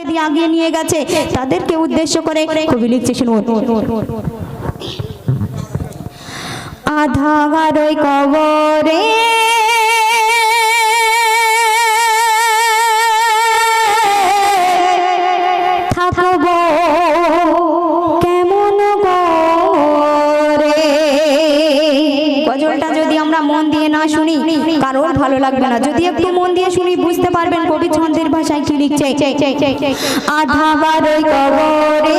তাদেরকে দিয়ে আগিয়ে নিয়ে গেছে। তাদেরকে উদ্দেশ্য করে কবি লিখছে শুনুন। আধা ওই কবরে না শুনি কারোর ভালো লাগবে না। যদি একটু মন দিয়ে শুনি বুঝতে পারবেন কবি ছন্দের ভাষায় কি লিখছে। আধাবার ওই কবরে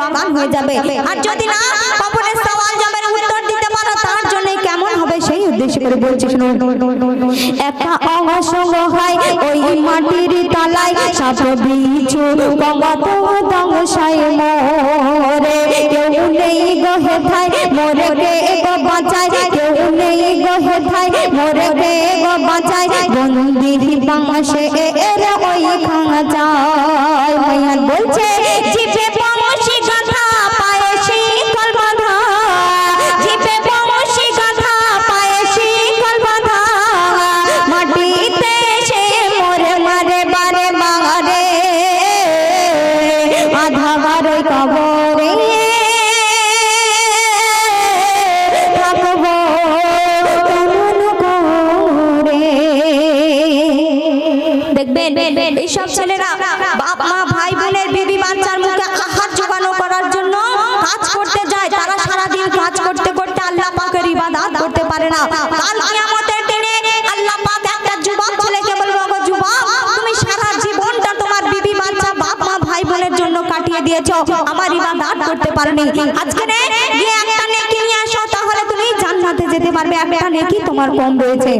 বাগান হয়ে যাবে। আর যদি না কবরের সওয়াল জমের উত্তর দিতে পারো তার উদ্দেশ্য করে বলছি শুনুন। একা অসঙ্গ হয়, ওই মাটির তলায় সব বিছু দংশায় মোরে। কেউ নেই গহে মোরে বাঁচায়। কেউ নেই গহে থাই মোরে বাঁচায়। এর ওই বলছে জিপে দেখবেন এইসব ছেলেরা বাপ, মা, ভাই বোনের বিবি বাচ্চার মুখে আহার জোগানো করার জন্য কাজ করতে যায়। তারা সারাদিন কাজ করতে করতে আল্লাহ পাকের ইবাদত করতে পারে না। কাল তুমি সারা জান্নাতে যেতে পারবে। একটা তোমার কম রয়েছে।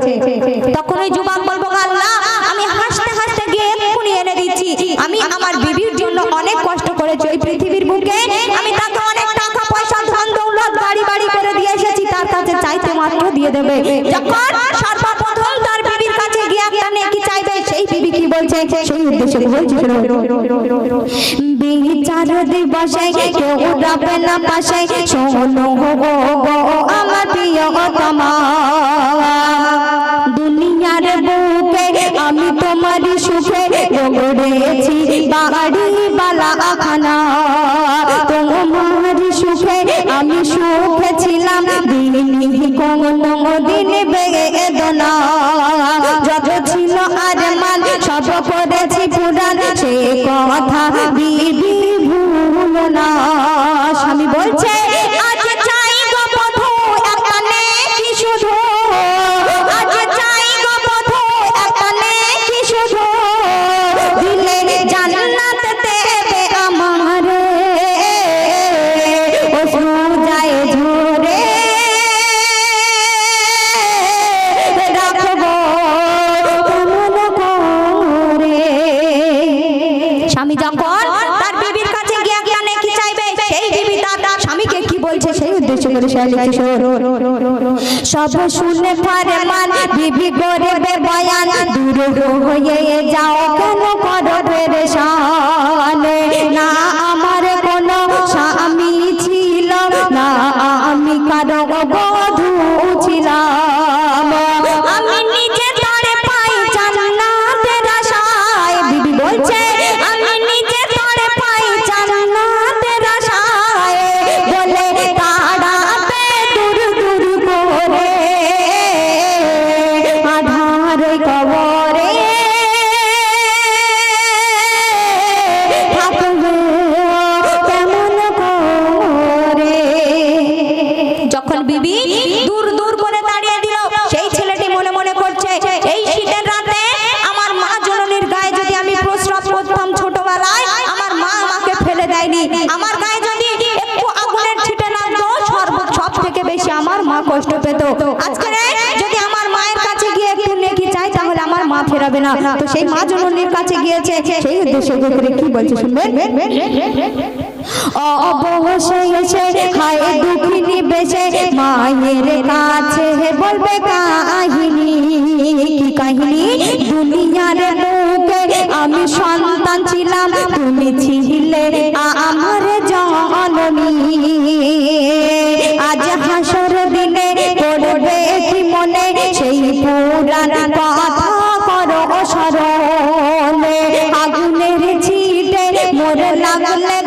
তখন ওই যুবক বলব, আল্লাহ, আমি এক্ষুনি এনে দিচ্ছি। আমি আমার বিবির জন্য অনেক কষ্ট করেছি ওই পৃথিবীর বুকে। আমি তাকে অনেক টাকা, পয়সা, ধন, দৌলত গাড়ি বাড়ি করে দিয়ে এসেছি, তার কাছে চাইতে মাত্র দিয়ে দেবে। যখন সর্বপ্রথম তার বিবির কাছে গিয়ে একটা নেকি চাইবে সেই বিবি কি বলছে? সেই উদ্দেশ্যে বলছি, বিচার দিবসে কেউ উড়াবে না পাশে, শোনো গো স্বামী যখন তার বিবির কাছে গিয়া গিয়া নেকি চাইবে সেই বিবি দাদা স্বামীকে কি বলছে সেই উদ্দেশ্য করে সে লিখেছে সব শুনে পারে মান বিবি করে বে বয়ান। দূর হয়ে যাও কেন করো রে না আমার মা ফেরাবে না। তো সেই মা জননীর কাছে গিয়েছে। সেই উদ্দেশ্যে করে কি বলছে শুনবেন মায়ের কাছে বলবে কাহিনী। কাহিনী? দুনিয়ার বুকে আমি সন্তান ছিলাম, তুমি ছিলে আমার জননী। আজ হাসর দিনে পড়বে কি মনে? সেই পুরাণ মোর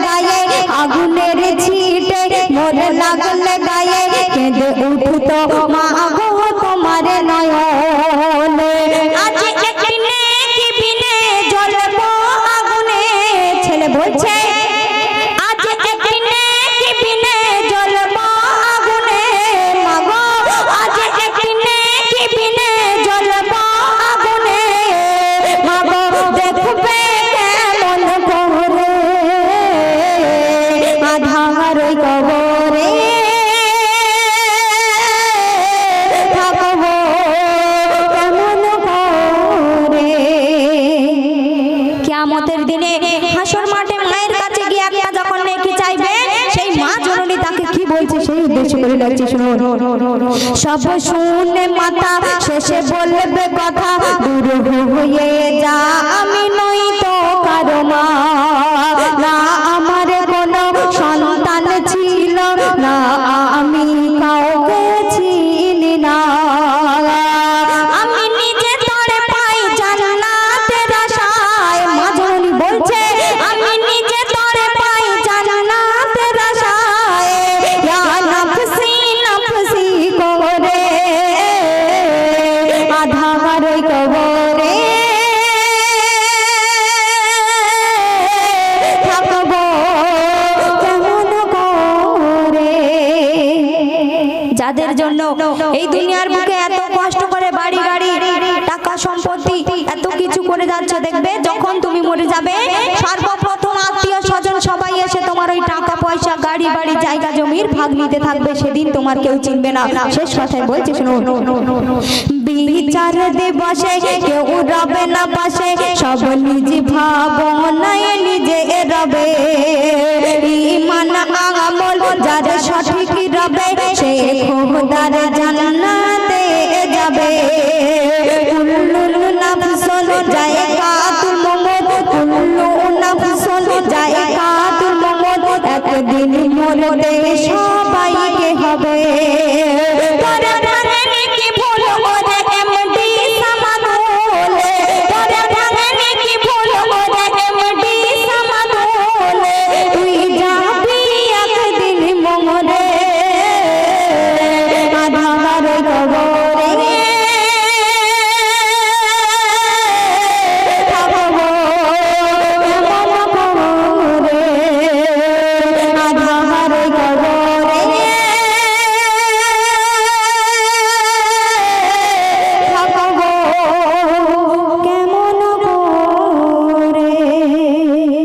লাগছে শুনুন। সব শুনে মাথা শেষে বলবে কথা দূর হয়ে যা। এই দুনিয়ার গাড়ি, বাড়ি, জায়গা, জমির ভাগ নিতে থাকবে, সেদিন তোমার কেউ চিনবে না। শেষ কথায় বলছে শোনো বিচার দিবসে কেউ রবে না পাশে। সব নিজ ভাবনায় নিজে রবে ইমান আমল যার সঠিক রবে, সে খোদার জান্নাতে। মরতে সবাইকে হবে।